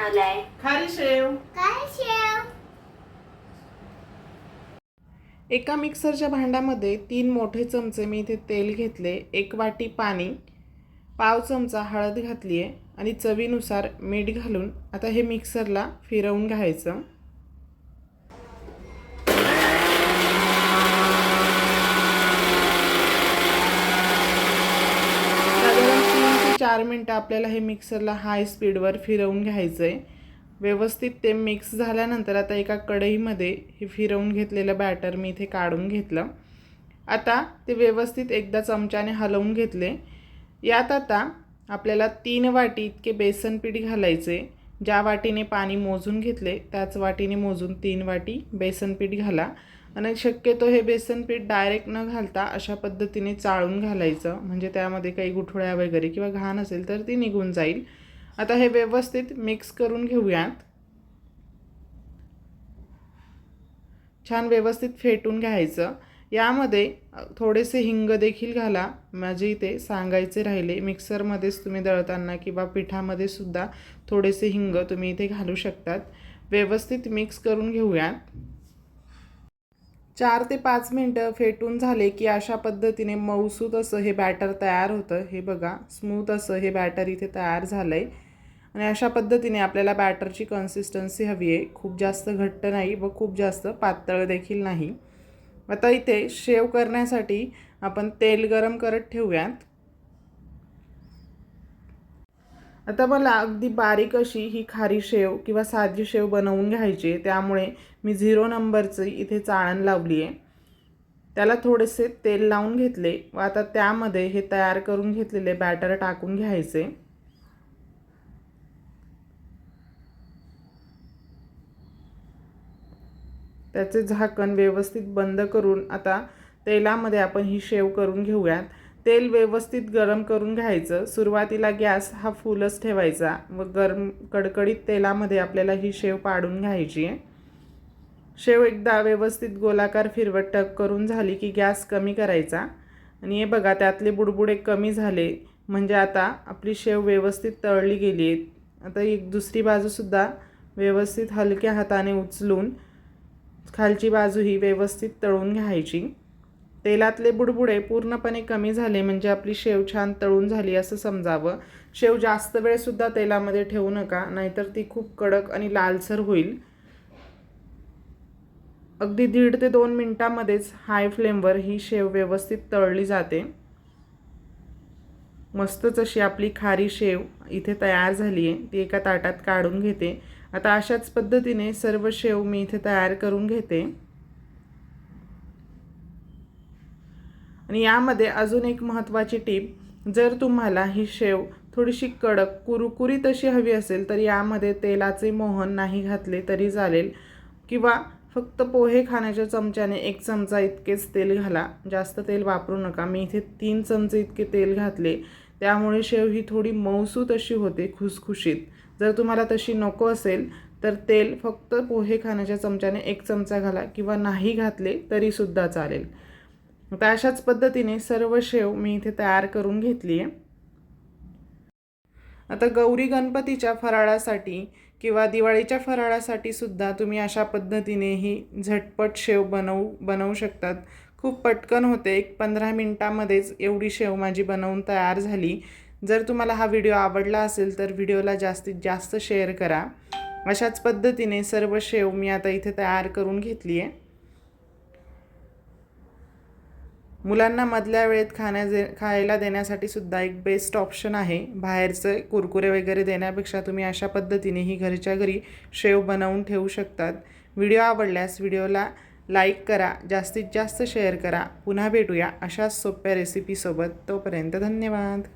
बनवलाय. खारी शेव. काय शेव. एका मिक्सरच्या भांड्यामध्ये तीन मोठे चमचे मी इथे तेल घेतले एक वाटी पाणी पाव चमचा हळद घातली आहे आणि चवीनुसार मीठ घालून आता हे मिक्सरला फिरवून घ्यायचं साधारण तीन ते चार मिनटं आपल्याला हे मिक्सरला हाय स्पीडवर फिरवून घ्यायचं आहे व्यवस्थित ते मिक्स झाल्यानंतर आता एका कढईमध्ये हे फिरवून घेतलेलं बॅटर मी इथे काढून घेतलं. आता ते व्यवस्थित एकदा चमच्याने हलवून घेतले. यात आता आपल्याला तीन वाटी इतके बेसन पीठ घालायचे ज्या वाटीने पाणी मोजून घेतले त्याच वाटीने मोजून तीन वाटी बेसन पीठ घाला. आणि शक्यतो हे बेसन पीठ डायरेक्ट न घालता अशा पद्धतीने चाळून घालायचं. म्हणजे त्यामध्ये काही गुठळ्या वगैरे किंवा घाण असेल तर ती निघून जाईल. आता हे व्यवस्थित मिक्स करून घेऊयात. छान व्यवस्थित फेटून घ्यायचं. यामध्ये थोडेसे हिंग देखील घाला. माझे इथे सांगायचे राहिले. मिक्सरमध्येच तुम्ही दळताना किंवा पिठामध्ये सुद्धा थोडेसे हिंग तुम्ही इथे घालू शकतात. व्यवस्थित मिक्स करून घेऊयात चार ते पाच मिनटं फेटून झाले की अशा पद्धतीने मऊसूत असं हे बॅटर तयार होतं. हे बघा स्मूथ असं हे बॅटर इथे तयार झालं आहे आणि अशा पद्धतीने आपल्याला बॅटरची कन्सिस्टन्सी हवी आहे. खूप जास्त घट्ट नाही व खूप जास्त पातळ देखील नाही. आता इथे शेव करण्यासाठी आपण तेल गरम करत ठेवूयात. आता मला अगदी बारीक अशी ही खारी शेव किंवा साधी शेव बनवून घ्यायची आहे. त्यामुळे मी झिरो नंबरची इथे चाळण लावली आहे त्याला थोडेसे तेल लावून घेतले व आता त्यामध्ये हे तयार करून घेतलेले बॅटर टाकून घ्यायचे. त्याचे झाकण व्यवस्थित बंद करून आता तेलामध्ये आपण ही शेव करून घेऊयात. तेल व्यवस्थित गरम करून घ्यायचं. सुरुवातीला गॅस हा फुलच ठेवायचा व गरम कडकडीत तेलामध्ये आपल्याला ही शेव पाडून घ्यायची आहे. शेव एकदा व्यवस्थित गोलाकार फिरवट टक करून झाली की गॅस कमी करायचा. आणि हे बघा त्यातले बुडबुडे कमी झाले. म्हणजे आता आपली शेव व्यवस्थित तळली गेली आहे. आता एक दुसरी बाजूसुद्धा व्यवस्थित हलक्या हाताने उचलून खालची बाजू ही व्यवस्थित तळून घ्यायची. तेलातले बुडबुडे पूर्णपणे कमी झाले म्हणजे आपली शेव छान तळून झाली असं समजावं. शेव जास्त वेळसुद्धा तेलामध्ये ठेवू नका नाहीतर ती खूप कडक आणि लालसर होईल. अगदी दीड ते दोन मिनटामध्येच हाय फ्लेमवर ही शेव व्यवस्थित तळली जाते. मस्तच अशी आपली खारी शेव इथे तयार झाली आहे ती एका ताटात काढून घेते. आता अशाच पद्धतीने सर्व शेव मी इथे तयार करून घेते. आणि यामध्ये अजून एक महत्त्वाची टीप जर तुम्हाला ही शेव थोडीशी कडक कुरकुरीत अशी हवी असेल तर यामध्ये तेलाचे मोहन नाही घातले तरी चालेल. किंवा फक्त पोहे खाण्याच्या चमच्याने एक चमचा इतकेच तेल घाला. जास्त तेल वापरू नका. मी इथे तीन चमचे इतके तेल घातले. त्यामुळे शेव ही थोडी मऊसूत अशी होते खुसखुशीत. जर तुम्हाला तशी नको असेल तर तेल फक्त पोहे खाण्याच्या चमच्याने एक चमचा घाला किंवा नाही घातले तरीसुद्धा चालेल. आता अशाच पद्धतीने सर्व शेव मी इथे तयार करून घेतली आहे. आता गौरी गणपतीच्या फराळासाठी किंवा दिवाळीच्या फराळासाठी सुद्धा तुम्ही अशा पद्धतीने ही झटपट शेव बनवू बनवू शकतात. खूप पटकन होते. एक पंधरा मिनटामध्येच एवढी शेव माझी बनवून तयार झाली. जर तुम्हाला हा व्हिडिओ आवडला असेल तर व्हिडिओला जास्तीत जास्त शेअर करा. अशाच पद्धतीने सर्व शेव मी आता इथे तयार करून घेतली आहे. मुलांना मधल्या वेळेत खाण्या दे खायला देण्यासाठी सुद्धा एक बेस्ट ऑप्शन आहे. बाहेरचं कुरकुरे वगैरे देण्यापेक्षा तुम्ही अशा पद्धतीने ही घरच्या घरी शेव बनवून ठेवू शकतात. व्हिडिओ आवडल्यास व्हिडिओला लाईक करा जास्तीत जास्त शेअर करा. पुन्हा भेटूया अशाच सोप्या रेसिपीसोबत तोपर्यंत धन्यवाद.